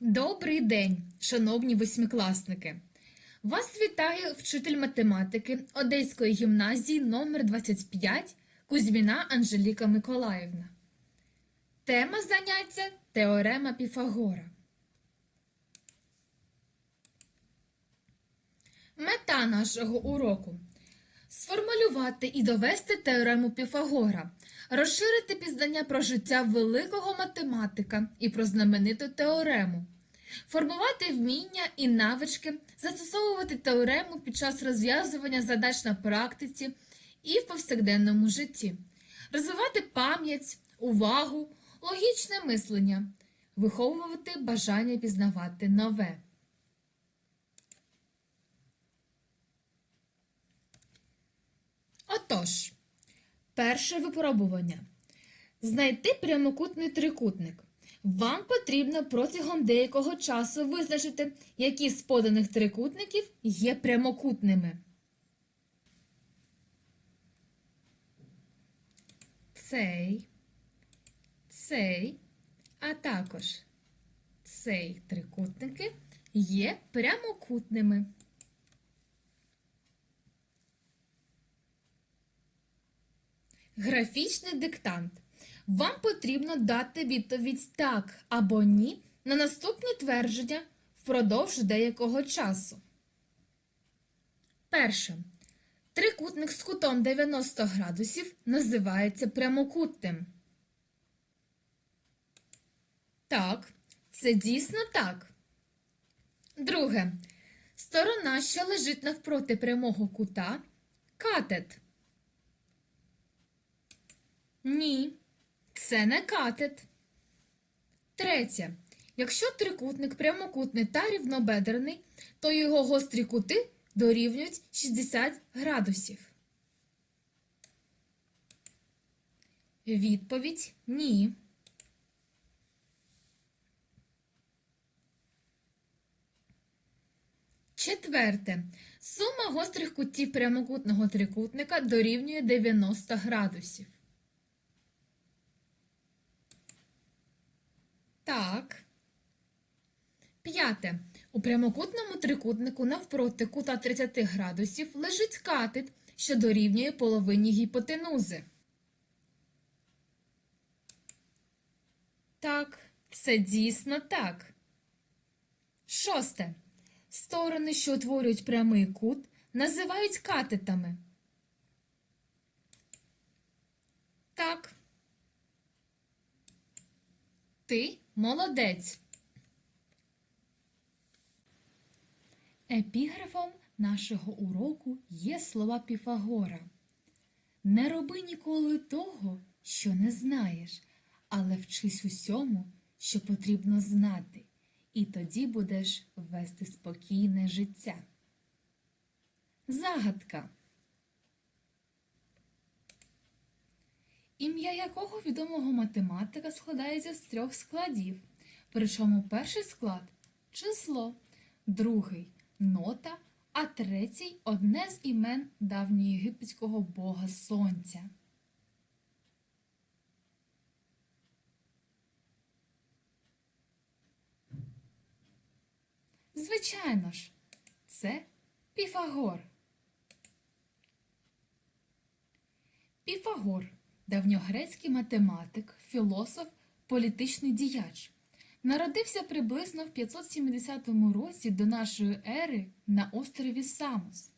Добрий день, шановні восьмикласники! Вас вітає вчитель математики Одеської гімназії номер 25 Кузьміна Анжеліка Миколаївна. Тема заняття Теорема Піфагора. Мета нашого уроку сформулювати і довести теорему Піфагора, розширити пізнання про життя великого математика і про знамениту теорему, формувати вміння і навички, застосовувати теорему під час розв'язування задач на практиці і в повсякденному житті, розвивати пам'ять, увагу, логічне мислення, виховувати бажання пізнавати нове. Отож, перше випробування. Знайти прямокутний трикутник. Вам потрібно протягом деякого часу визначити, які з поданих трикутників є прямокутними. Цей, цей, а також цей трикутники є прямокутними. Графічний диктант. Вам потрібно дати відповідь так або ні на наступні твердження впродовж деякого часу. Перше. Трикутник з кутом 90 градусів називається прямокутним. Так, це дійсно так. Друге. Сторона, що лежить навпроти прямого кута катет. Ні, це не катет. Третє. Якщо трикутник прямокутний та рівнобедрений, то його гострі кути дорівнюють 60 градусів. Відповідь ні. Четверте. Сума гострих кутів прямокутного трикутника дорівнює 90 градусів. Так. П'яте. У прямокутному трикутнику навпроти кута 30 градусів лежить катет, що дорівнює половині гіпотенузи. Так, це дійсно так. Шосте. Сторони, що утворюють прямий кут, називають катетами. Так. Ти молодець. Епіграфом нашого уроку є слова Піфагора. Не роби ніколи того, що не знаєш, але вчись усьому, що потрібно знати, і тоді будеш вести спокійне життя. Загадка. Ім'я якого відомого математика складається з трьох складів. Причому перший склад число, другий нота, а третій одне з імен давньоєгипетського бога сонця. Звичайно ж, це Піфагор. Піфагор давньогрецький математик, філософ, політичний діяч. Народився приблизно в 570 році до нашої ери на острові Самос.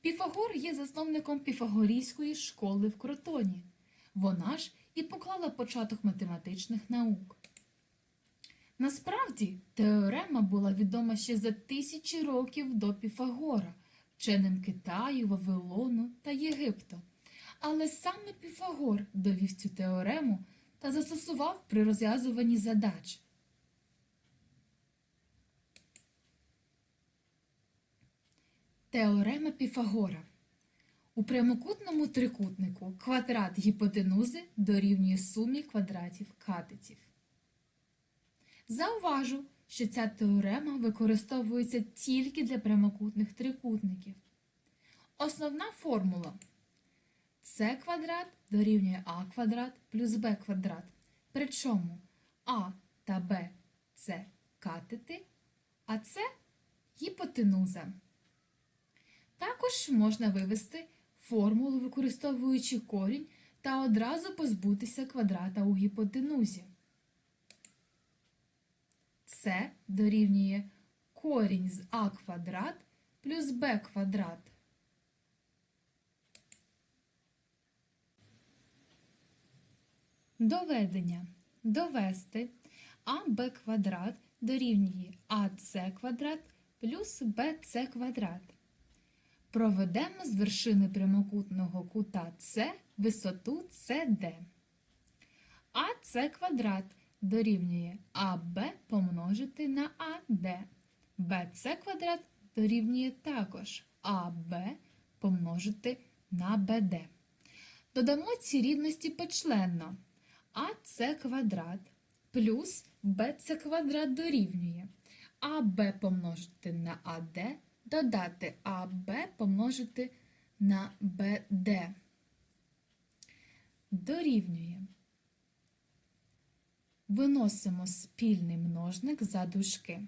Піфагор є засновником піфагорійської школи в Кротоні. Вона ж і поклала початок математичних наук. Насправді, теорема була відома ще за тисячі років до Піфагора, вченим Китаю, Вавилону та Єгипту. Але саме Піфагор довів цю теорему та застосував при розв'язуванні задач. Теорема Піфагора. У прямокутному трикутнику квадрат гіпотенузи дорівнює сумі квадратів катетів. Зауважу, що ця теорема використовується тільки для прямокутних трикутників. Основна формула С квадрат дорівнює А квадрат плюс Б квадрат. Причому А та Б це катети, а це гіпотенуза. Також можна вивести формулу, використовуючи корінь та одразу позбутися квадрата у гіпотенузі. Це дорівнює корінь з а квадрат плюс б квадрат. Доведення. Довести АБ квадрат дорівнює АС квадрат плюс БС квадрат. Проведемо з вершини прямокутного кута С висоту СД. АС квадрат дорівнює АБ помножити на АД. БС квадрат дорівнює також АБ помножити на БД. Додамо ці рівності почленно. АС квадрат плюс БС квадрат дорівнює АБ помножити на АД, додати АБ помножити на БД. Дорівнює. Виносимо спільний множник за дужки.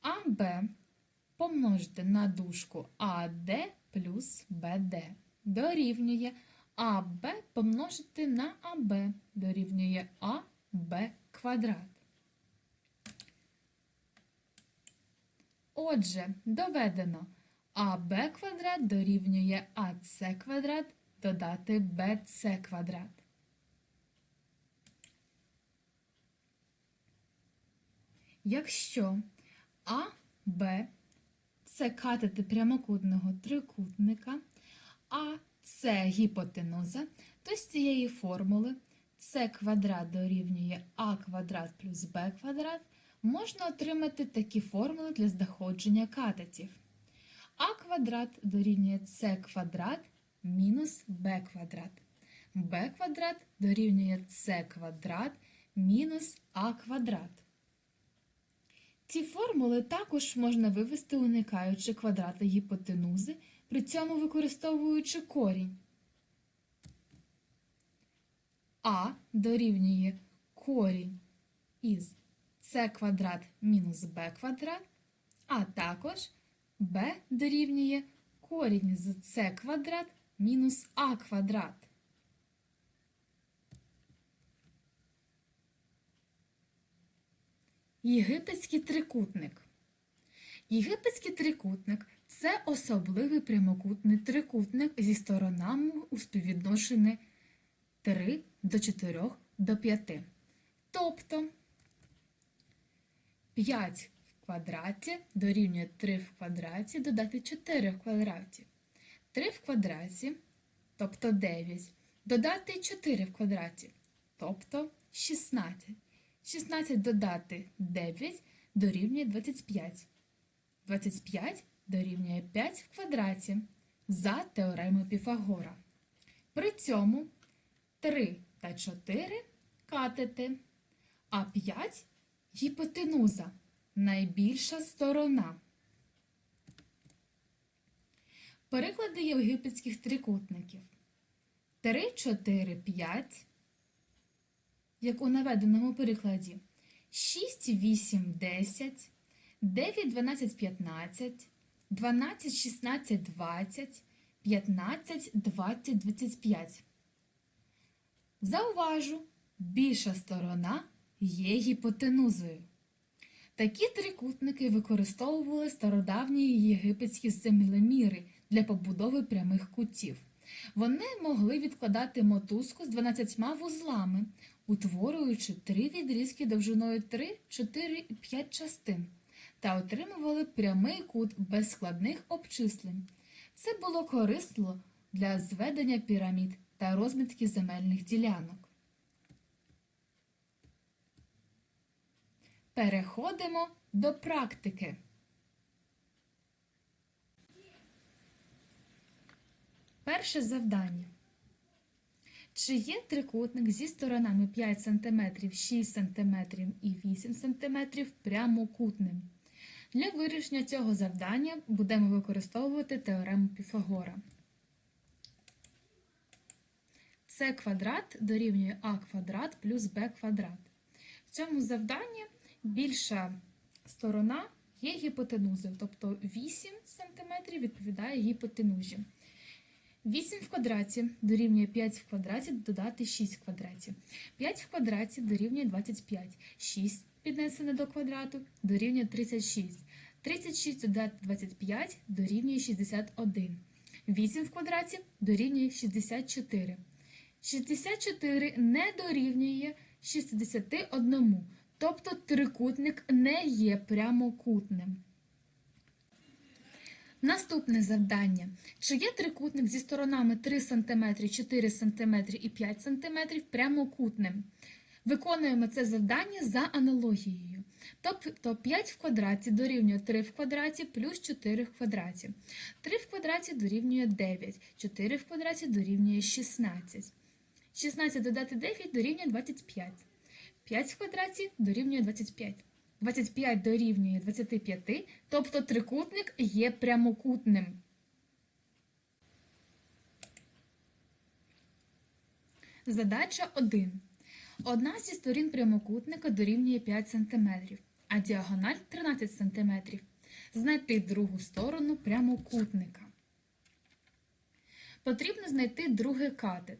АБ помножити на дужку АД плюс БД. Дорівнює АБ помножити на АБ. Дорівнює АБ квадрат. Отже, доведено АБ квадрат дорівнює АС квадрат додати БС квадрат. Якщо АБ це катети прямокутного трикутника, а це гіпотенуза, то з цієї формули С квадрат дорівнює А квадрат плюс Б квадрат можна отримати такі формули для знаходження катетів. А квадрат дорівнює С квадрат мінус Б квадрат. Б квадрат дорівнює С квадрат мінус А квадрат. Ці формули також можна вивести, уникаючи квадрата гіпотенузи, при цьому використовуючи корінь. А дорівнює корінь із С квадрат мінус Б квадрат, а також Б дорівнює корінь з С квадрат мінус А квадрат. Єгипетський трикутник. Єгипетський трикутник це особливий прямокутний трикутник зі сторонами у співвідношенні 3 до 4 до 5. Тобто 5 в квадраті дорівнює 3 в квадраті додати 4 в квадраті. 3 в квадраті, тобто 9, додати 4 в квадраті, тобто 16. 16 додати 9 дорівнює 25. 25 дорівнює 5 в квадраті за теоремою Піфагора. При цьому 3 та 4 катети, а 5 гіпотенуза найбільша сторона. Переклади єгипетських трикутників. 3, 4, 5 як у наведеному прикладі 6, 8, 10, 9, 12, 15, 12, 16, 20, 15, 20, 25. Зауважу, більша сторона є гіпотенузою. Такі трикутники використовували стародавні єгипетські землеміри для побудови прямих кутів. Вони могли відкладати мотузку з 12 вузлами, утворюючи три відрізки довжиною 3, 4 і 5 частин, та отримували прямий кут без складних обчислень. Це було корисно для зведення пірамід та розмітки земельних ділянок. Переходимо до практики. Перше завдання. Чи є трикутник зі сторонами 5 см, 6 см і 8 см прямокутним? Для вирішення цього завдання будемо використовувати теорему Піфагора. С квадрат дорівнює А квадрат плюс Б квадрат. В цьому завданні більша сторона є гіпотенузою, тобто 8 см відповідає гіпотенузі. 8 в квадраті дорівнює 5 в квадраті додати 6 в квадраті. 5 в квадраті дорівнює 25. 6 піднесене до квадрату дорівнює 36. 36 додати 25 дорівнює 61. 8 в квадраті дорівнює 64. 64 не дорівнює 61, тобто трикутник не є прямокутним. Наступне завдання. Чи є трикутник зі сторонами 3 см, 4 см і 5 см прямокутним? Виконуємо це завдання за аналогією. Тобто 5 в квадраті дорівнює 3 в квадраті плюс 4 в квадраті. 3 в квадраті дорівнює 9, 4 в квадраті дорівнює 16. 16 додати 9 дорівнює 25. 5 в квадраті дорівнює 25. 25 дорівнює 25, тобто трикутник є прямокутним. Задача 1. Одна зі сторін прямокутника дорівнює 5 см, а діагональ 13 см. Знайти другу сторону прямокутника. Потрібно знайти другий катет.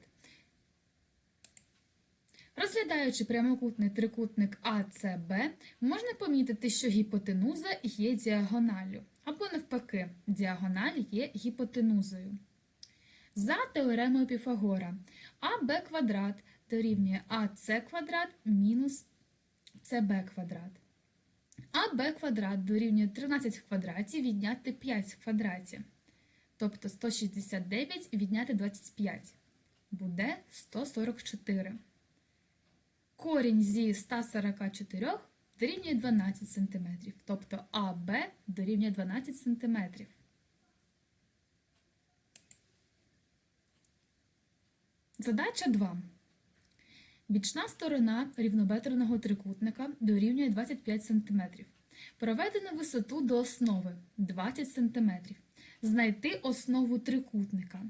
Розглядаючи прямокутний трикутник АЦБ, можна помітити, що гіпотенуза є діагоналлю, або навпаки, діагональ є гіпотенузою. За теоремою Піфагора АБ квадрат дорівнює АС квадрат мінус СБ квадрат. АБ квадрат дорівнює 13 в квадраті відняти 5 в квадраті. Тобто 169 відняти 25. Буде 144. Корінь зі 144 дорівнює 12 см, тобто АБ дорівнює 12 см. Задача 2. Бічна сторона рівнобедреного трикутника дорівнює 25 см. Проведено висоту до основи 20 см. Знайти основу трикутника.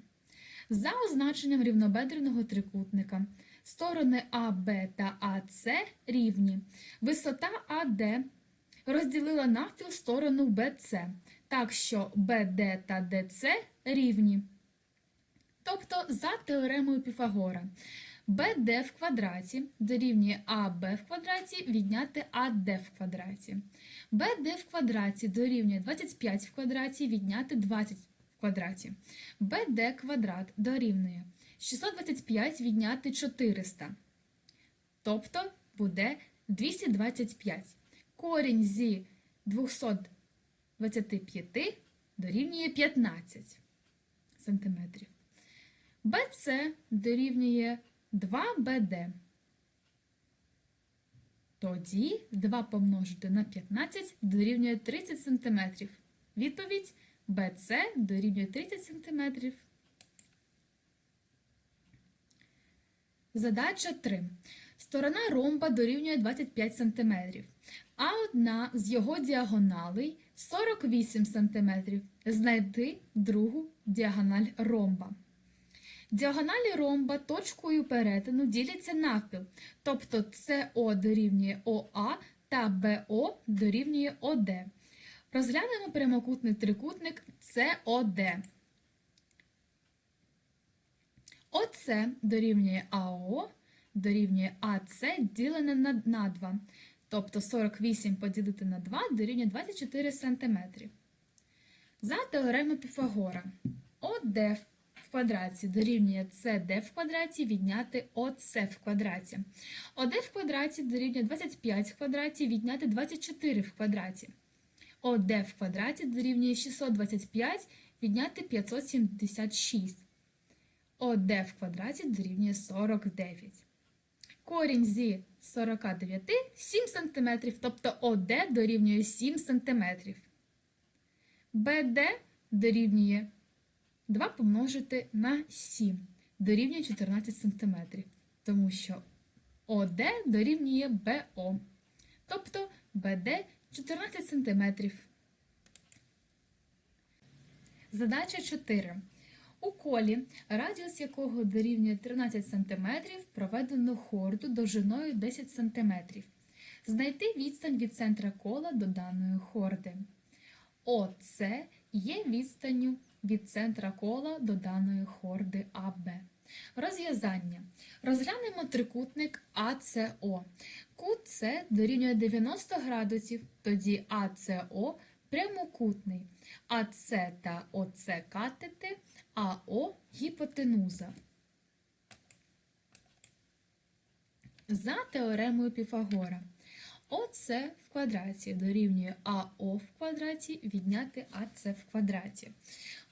За означенням рівнобедреного трикутника сторони АБ та АС рівні. Висота АД розділила навпіл сторону БЦ, так що БД та ДЦ рівні. Тобто за теоремою Піфагора. БД в квадраті дорівнює АБ в квадраті відняти АД в квадраті. БД в квадраті дорівнює 25 в квадраті відняти 20 в квадраті. БД квадрат дорівнює 625 відняти 400. Тобто буде 225. Корінь зі 225 дорівнює 15 сантиметрів. БЦ дорівнює 2БД. Тоді 2 помножити на 15 дорівнює 30 см. Відповідь БЦ дорівнює 30 см. Задача 3. Сторона ромба дорівнює 25 см, а одна з його діагоналей 48 см. Знайти другу діагональ ромба. Діагоналі ромба точкою перетину діляться навпіл, тобто СО дорівнює ОА та БО дорівнює ОД. Розглянемо прямокутний трикутник СОД. ОЦ дорівнює АО, дорівнює АЦ ділене на, на 2. Тобто 48 поділити на 2 дорівнює 24 см. За теоремою Піфагора ОД в квадраті дорівнює CD в квадраті відняти ОЦ в квадраті. ОД в квадраті дорівнює 25 в квадраті відняти 24 в квадраті. ОД в квадраті дорівнює 625 відняти 576. ОД в квадраті дорівнює 49. Корінь зі 49 – 7 см, тобто ОД дорівнює 7 см. БД дорівнює 2 помножити на 7 дорівнює 14 см, тому що ОД дорівнює БО, тобто БД 14 см. Задача 4. У колі, радіус якого дорівнює 13 см, проведено хорду довжиною 10 см. Знайти відстань від центра кола до даної хорди. ОС є відстанню від центра кола до даної хорди АБ. Розв'язання. Розглянемо трикутник АЦО. Кут дорівнює 90 градусів, тоді АЦО прямокутний, АЦ та ОЦ катети, АО гіпотенуза. За теоремою Піфагора. ОС в квадраті дорівнює АО в квадраті відняти АС в квадраті.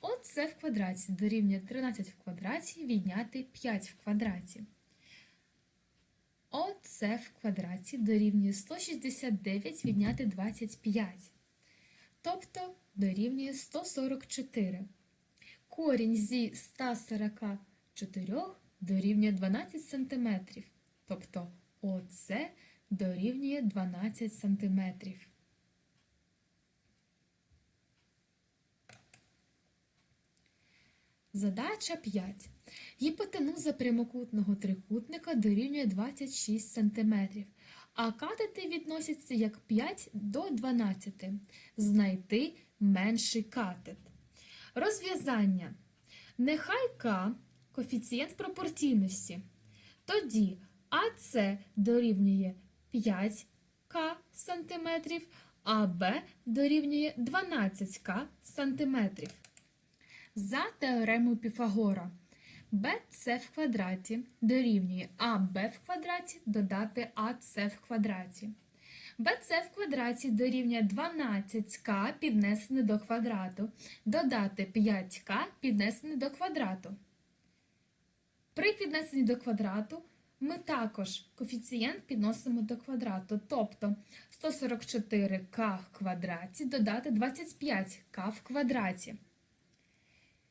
ОС в квадраті дорівнює 13 в квадраті відняти 5 в квадраті. ОС в квадраті дорівнює 169 відняти 25. Тобто дорівнює 144. Корінь зі 144 дорівнює 12 см. Тобто ОС дорівнює 12 см. Задача 5. Гіпотенуза прямокутного трикутника дорівнює 26 см, а катети відносяться як 5 до 12. Знайти менший катет. Розв'язання. Нехай К коефіцієнт пропорційності. Тоді АС дорівнює 5К сантиметрів, а Б дорівнює 12К сантиметрів. За теоремою Піфагора БС в квадраті дорівнює АБ в квадраті додати АС в квадраті. БС в квадраті дорівнює 12К піднесене до квадрату, додати 5К піднесене до квадрату. При піднесенні до квадрату ми також коефіцієнт підносимо до квадрату, тобто 144К в квадраті додати 25К в квадраті.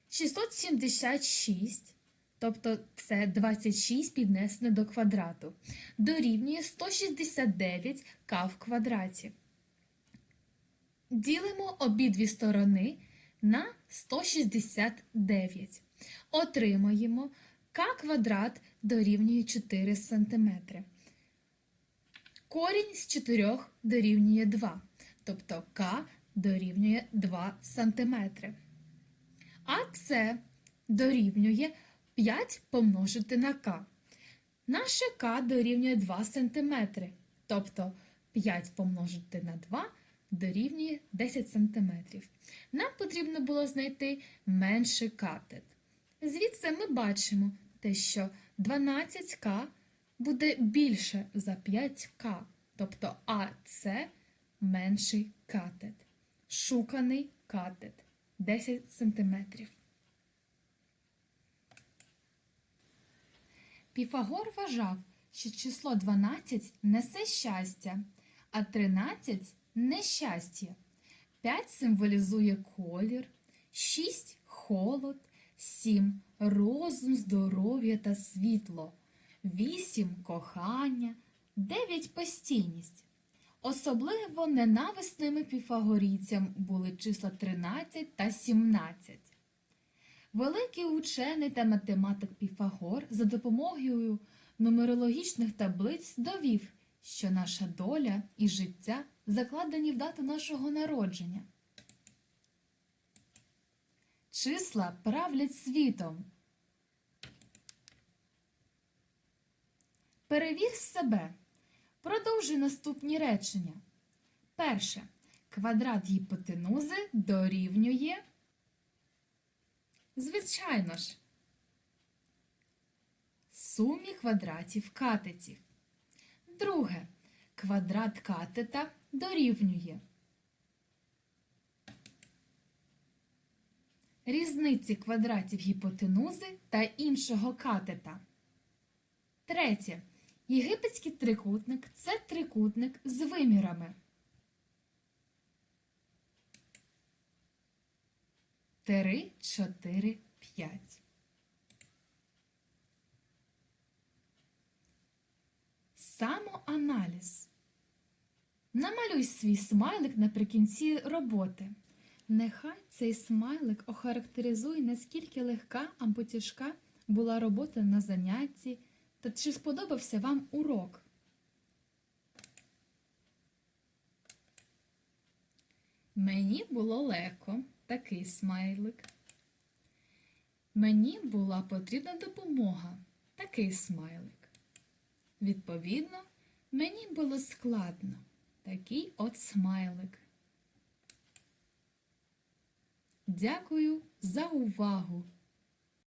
676, тобто це 26 піднесене до квадрату, дорівнює 169К в квадраті. Ділимо обидві сторони на 169. Отримаємо К квадрат дорівнює 4 см. Корінь з 4 дорівнює 2, тобто К дорівнює 2 см. А це дорівнює 5 помножити на К. Наше К дорівнює 2 см, тобто 5 помножити на 2 дорівнює 10 см. Нам потрібно було знайти менший катет. Звідси ми бачимо те, що 12К буде більше за 5К, тобто АС менший катет. Шуканий катет 10 см. Піфагор вважав, що число 12 несе щастя, а 13 нещастя. 5 символізує колір, 6 холод, 7 розум, здоров'я та світло, 8 кохання, 9 постійність. Особливо ненависними піфагорійцям були числа 13 та 17. Великий учений та математик Піфагор за допомогою нумерологічних таблиць довів, що наша доля і життя закладені в дату нашого народження. Числа правлять світом. Перевір себе. Продовжуй наступні речення. Перше. Квадрат гіпотенузи дорівнює. Звичайно ж. Сумі квадратів катетів. Друге. Квадрат катета дорівнює. Різниці квадратів гіпотенузи та іншого катета. Третє. Єгипетський трикутник це трикутник з вимірами. 3, 4, 5. 5. Самоаналіз. Намалюй свій смайлик наприкінці роботи. Нехай цей смайлик охарактеризує, наскільки легка або тяжка була робота на занятті та чи сподобався вам урок. Мені було легко такий смайлик. Мені була потрібна допомога такий смайлик. Відповідно, мені було складно такий от смайлик. Дякую за увагу!